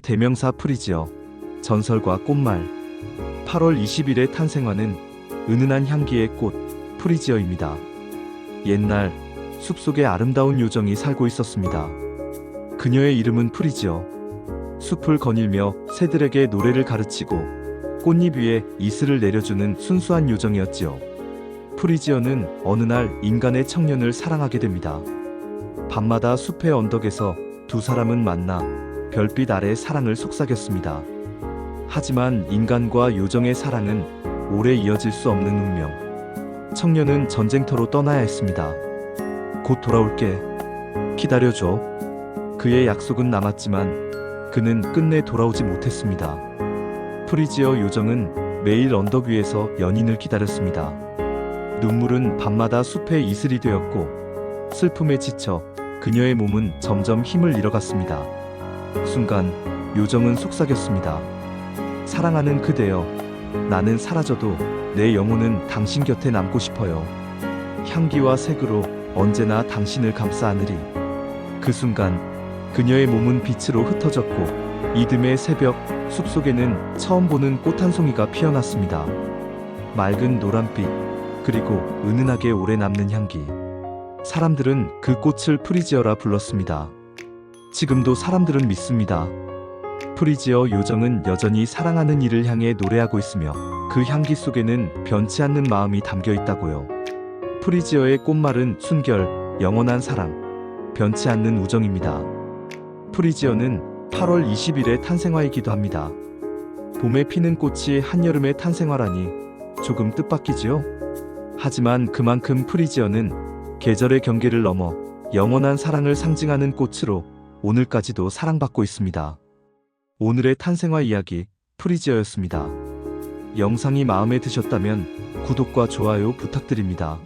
대명사 프리지어, 전설과 꽃말. 8월 20일에 탄생하는 은은한 향기의 꽃, 프리지어입니다. 옛날 숲속에 아름다운 요정이 살고 있었습니다. 그녀의 이름은 프리지어. 숲을 거닐며 새들에게 노래를 가르치고 꽃잎 위에 이슬을 내려주는 순수한 요정이었지요. 프리지어는 어느 날 인간의 청년을 사랑하게 됩니다. 밤마다 숲의 언덕에서 두 사람은 만나 별빛 아래 사랑을 속삭였습니다. 하지만 인간과 요정의 사랑은 오래 이어질 수 없는 운명. 청년은 전쟁터로 떠나야 했습니다. 곧 돌아올게. 기다려줘. 그의 약속은 남았지만 그는 끝내 돌아오지 못했습니다. 프리지어 요정은 매일 언덕 위에서 연인을 기다렸습니다. 눈물은 밤마다 숲의 이슬이 되었고 슬픔에 지쳐 그녀의 몸은 점점 힘을 잃어갔습니다. 순간 요정은 속삭였습니다. 사랑하는 그대여, 나는 사라져도 내 영혼은 당신 곁에 남고 싶어요. 향기와 색으로 언제나 당신을 감싸 안으리. 그 순간 그녀의 몸은 빛으로 흩어졌고 이듬해 새벽 숲속에는 처음 보는 꽃 한 송이가 피어났습니다. 맑은 노란빛 그리고 은은하게 오래 남는 향기. 사람들은 그 꽃을 프리지어라 불렀습니다. 지금도 사람들은 믿습니다. 프리지어 요정은 여전히 사랑하는 이를 향해 노래하고 있으며 그 향기 속에는 변치 않는 마음이 담겨 있다고요. 프리지어의 꽃말은 순결, 영원한 사랑, 변치 않는 우정입니다. 프리지어는 8월 20일에 탄생화이기도 합니다. 봄에 피는 꽃이 한여름에 탄생화라니 조금 뜻밖이지요? 하지만 그만큼 프리지어는 계절의 경계를 넘어 영원한 사랑을 상징하는 꽃으로 오늘까지도 사랑받고 있습니다. 오늘의 탄생화 이야기 프리지어였습니다. 영상이 마음에 드셨다면 구독과 좋아요 부탁드립니다.